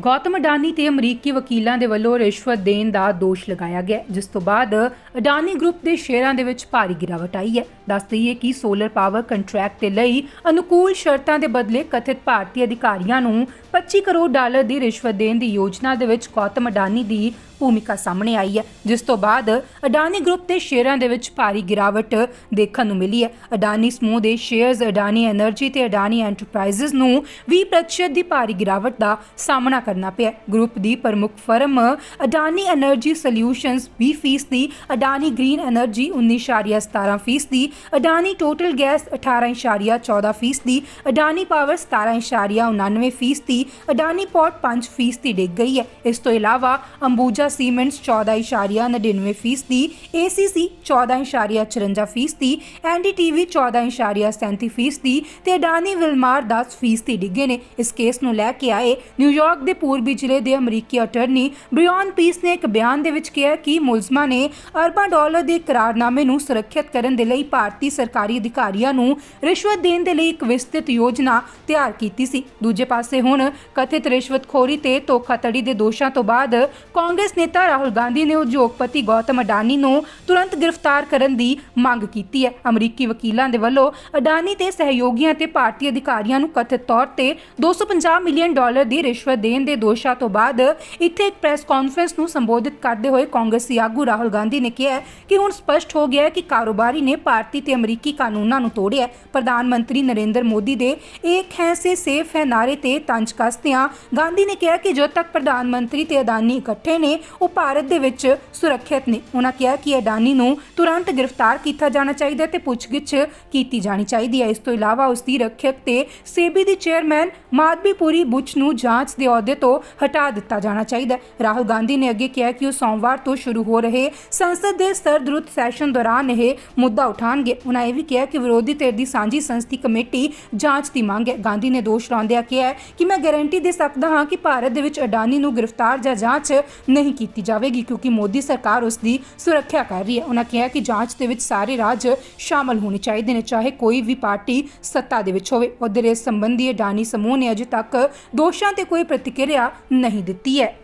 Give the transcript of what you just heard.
ਗੌਤਮ ਅਡਾਨੀ ਤੇ ਅਮਰੀਕੀ ਵਕੀਲਾਂ ਦੇ ਵੱਲੋਂ ਰਿਸ਼ਵਤ ਦੇਣ ਦਾ ਦੋਸ਼ ਲਗਾਇਆ ਗਿਆ ਜਿਸ ਤੋਂ ਬਾਅਦ ਅਡਾਨੀ ਗਰੁੱਪ ਦੇ ਸ਼ੇਅਰਾਂ ਦੇ ਵਿੱਚ ਭਾਰੀ ਗਿਰਾਵਟ ਆਈ ਹੈ। ਦੱਸ ਦਈਏ ਕਿ ਸੋਲਰ ਪਾਵਰ ਕੰਟਰੈਕਟ ਦੇ ਲਈ ਅਨੁਕੂਲ ਸ਼ਰਤਾਂ ਦੇ ਬਦਲੇ ਕਥਿਤ ਭਾਰਤੀ ਅਧਿਕਾਰੀਆਂ ਨੂੰ 25 ਕਰੋੜ ਡਾਲਰ ਦੀ ਰਿਸ਼ਵਤ ਦੇਣ ਦੀ ਯੋਜਨਾ ਦੇ ਵਿੱਚ ਗੌਤਮ ਅਡਾਨੀ ਦੀ ਭੂਮਿਕਾ ਸਾਹਮਣੇ ਆਈ ਹੈ, ਜਿਸ ਤੋਂ ਬਾਅਦ ਅਡਾਨੀ ਗਰੁੱਪ ਦੇ ਸ਼ੇਅਰਾਂ ਦੇ ਵਿੱਚ ਭਾਰੀ ਗਿਰਾਵਟ ਦੇਖਣ ਨੂੰ ਮਿਲੀ ਹੈ। ਅਡਾਨੀ ਸਮੂਹ ਦੇ ਸ਼ੇਅਰਸ ਅਡਾਨੀ ਐਨਰਜੀ ਤੇ ਅਡਾਨੀ ਐਂਟਰਪ੍ਰਾਈਜ਼ਸ ਨੂੰ 20% ਦੀ ਭਾਰੀ ਗਿਰਾਵਟ ਦਾ ਸਾਹਮਣਾ ਕਰਨਾ ਪਿਆ ਗਰੁੱਪ ਦੀ ਪ੍ਰਮੁੱਖ ਫਰਮ ਅਡਾਨੀ ਐਨਰਜੀ ਸੋਲਿਊਸ਼ਨਸ 20% ਦੀ, ਅਡਾਨੀ ਗ੍ਰੀਨ ਐਨਰਜੀ 19.17% ਦੀ, ਅਡਾਨੀ ਟੋਟਲ ਗੈਸ 18.14% ਦੀ, ਅਡਾਨੀ ਪਾਵਰ 17.99% ਦੀ, ਅਡਾਨੀ ਪੋਰਟ 5% ਦੀ ਡਿੱਗ ਗਈ ਹੈ। ਇਸ ਤੋਂ ਇਲਾਵਾ ਅੰਬੂਜਾ ਸੀਮੈਂਟਸ 14.99% ਦੀ ACC 14.54% ਦੀ ਐਨਡੀਟੀਵੀ 14.37% ਦੀ ਤੇ ਅਡਾਨੀ ਵਿਲਮਾਰ 10% ਦੀ ਡਿੱਗੇ ਨੇ। ਇਸ ਕੇਸ ਨੂੰ ਲੈ ਕੇ ਆਏ ਨਿਊਯਾਰਕ ਦੇ ਪੂਰਬੀ ਜ਼ਿਲ੍ਹੇ ਦੇ ਅਮਰੀਕੀ ਅਟਰਨੀ ਬ੍ਰਿਆਨ ਪੀਸ ਨੇ ਇੱਕ ਬਿਆਨ ਦੇ ਵਿੱਚ ਕਿਹਾ ਕਿ ਮੁਲਜ਼ਮਾਂ ਨੇ ਅਰਬਾਂ ਡਾਲਰ ਦੇ ਇਕਰਾਰਨਾਮੇ ਨੂੰ ਸੁਰੱਖਿਅਤ ਕਰਨ ਦੇ ਲਈ ਭਾਰਤੀ ਸਰਕਾਰੀ ਅਧਿਕਾਰੀਆਂ ਨੂੰ ਰਿਸ਼ਵਤ ਦੇਣ ਦੇ ਲਈ ਇੱਕ ਵਿਸਤ੍ਰਿਤ ਯੋਜਨਾ ਤਿਆਰ ਕੀਤੀ ਸੀ। ਦੂਜੇ ਪਾਸੇ ਹੁਣ ਕਥਿਤ ਰਿਸ਼ਵਤਖੋਰੀ ਤੇ ਧੋਖਾਧੜੀ ਦੇ ਦੋਸ਼ਾਂ ਤੋਂ ਬਾਅਦ ਕਾਂਗਰਸ ਨੇਤਾ ਰਾਹੁਲ ਗਾਂਧੀ ਨੇ ਉਦਯੋਗਪਤੀ ਗੌਤਮ ਅਡਾਨੀ ਨੂੰ ਤੁਰੰਤ ਗ੍ਰਿਫਤਾਰ ਕਰਨ ਦੀ ਮੰਗ ਕੀਤੀ ਹੈ। ਅਮਰੀਕੀ ਵਕੀਲਾਂ ਦੇ ਵੱਲੋਂ ਅਡਾਨੀ ਤੇ ਸਹਿਯੋਗੀਆਂ ਤੇ ਭਾਰਤੀ ਅਧਿਕਾਰੀਆਂ ਨੂੰ ਕਥਿਤ ਤੌਰ ਤੇ 250 ਮਿਲੀਅਨ ਡਾਲਰ ਦੀ ਰਿਸ਼ਵਤ ਦੇਣ ਦੇ ਦੋਸ਼ਾਂ ਤੋਂ ਬਾਅਦ ਇੱਥੇ ਇੱਕ ਪ੍ਰੈਸ ਕਾਨਫਰੰਸ ਨੂੰ ਸੰਬੋਧਿਤ ਕਰਦੇ ਹੋਏ ਕਾਂਗਰਸੀ ਆਗੂ ਰਾਹੁਲ ਗਾਂਧੀ ਨੇ ਕਿਹਾ ਕਿ ਹੁਣ ਸਪਸ਼ਟ ਹੋ ਗਿਆ ਹੈ ਕਿ ਕਾਰੋਬਾਰੀ ਨੇ ਭਾਰਤੀ ਤੇ ਅਮਰੀਕੀ ਕਾਨੂੰਨਾਂ ਨੂੰ ਤੋੜਿਆ ਪ੍ਰਧਾਨ ਮੰਤਰੀ ਨਰਿੰਦਰ ਮੋਦੀ ਦੇ ਇੱਕ ਹੈ ਸੇ ਸੇਫ ਹੈ ਨਾਰੇ ਤੇ ਤੰਜ ਕਸਦਿਆਂ ਗਾਂਧੀ ਨੇ ਕਿਹਾ ਕਿ ਜਦੋਂ ਤੱਕ ਪ੍ਰਧਾਨ ਮੰਤਰੀ ਤੇ ਅਡਾਨੀ ਇਕੱਠੇ ਨੇ ਉਹ ਭਾਰਤ ਦੇ ਵਿੱਚ ਸੁਰੱਖਿਅਤ ਨੇ। ਉਹਨਾਂ ਕਿਹਾ ਕਿ ਅਡਾਨੀ ਨੂੰ ਤੁਰੰਤ ਗ੍ਰਿਫਤਾਰ ਕੀਤਾ ਜਾਣਾ ਚਾਹੀਦਾ ਹੈ ਤੇ ਪੁੱਛਗਿੱਛ ਕੀਤੀ ਜਾਣੀ ਚਾਹੀਦੀ ਹੈ। ਇਸ ਤੋਂ ਇਲਾਵਾ ਉਸ ਦੀ ਰੱਖਿਅਕ ਤੇ ਸੇਬੀ ਦੀ ਚੇਅਰਮੈਨ ਮਾਧਵੀਪੁਰੀ ਬੁਚ ਨੂੰ ਜਾਂਚ ਦੇ ਅਹੁਦੇ ਤੋਂ ਹਟਾ ਦਿੱਤਾ ਜਾਣਾ ਚਾਹੀਦਾ ਹੈ। ਰਾਹੁਲ ਗਾਂਧੀ ਨੇ ਅੱਗੇ ਕਿਹਾ ਕਿ ਉਹ ਸੋਮਵਾਰ ਤੋਂ ਸ਼ੁਰੂ ਹੋ ਰਹੇ ਸੰਸਦ ਦੇ ਸਰਦਰੁੱਤ ਸੈਸ਼ਨ ਦੌਰਾਨ ਇਹ ਮੁੱਦਾ ਉਠਾਉਣਗੇ ਉਹਨਾਂ ਇਹ ਵੀ ਕਿਹਾ ਕਿ ਵਿਰੋਧੀ ਧਿਰ ਦੀ ਸਾਂਝੀ ਸੰਸਦੀ ਕਮੇਟੀ ਜਾਂਚ ਦੀ ਮੰਗ ਹੈ। ਗਾਂਧੀ ਨੇ ਦੋਸ਼ ਲਾਉਂਦਿਆਂ ਕਿਹਾ ਕਿ ਮੈਂ ਗਾਰੰਟੀ ਦੇ ਸਕਦਾ ਹਾਂ ਕਿ ਭਾਰਤ ਦੇ ਵਿੱਚ ਅਡਾਨੀ ਨੂੰ ਗ੍ਰਿਫਤਾਰ ਜਾਂ ਜਾਂਚ ਨਹੀਂ ਕੀਤੀ ਜਾਵੇਗੀ ਕਿਉਂਕਿ ਮੋਦੀ ਸਰਕਾਰ ਉਸ ਦੀ ਸੁਰੱਖਿਆ ਕਰ ਰਹੀ ਹੈ। ਉਹਨਾਂ ਕਿਹਾ ਕਿ ਜਾਂਚ ਦੇ ਵਿੱਚ ਸਾਰੇ ਰਾਜ ਸ਼ਾਮਲ ਹੋਣੇ ਚਾਹੀਦੇ ਨੇ, ਚਾਹੇ ਕੋਈ ਵੀ ਪਾਰਟੀ ਸੱਤਾ ਦੇ ਵਿੱਚ ਹੋਵੇ। ਉਧਰ ਇਸ ਸੰਬੰਧੀ ਅਡਾਨੀ ਸਮੂਹ ਨੇ ਅਜੇ ਤੱਕ ਦੋਸ਼ਾਂ ਤੇ ਕੋਈ ਪ੍ਰਤੀਕਿਰਿਆ ਨਹੀਂ ਦਿੱਤੀ ਹੈ।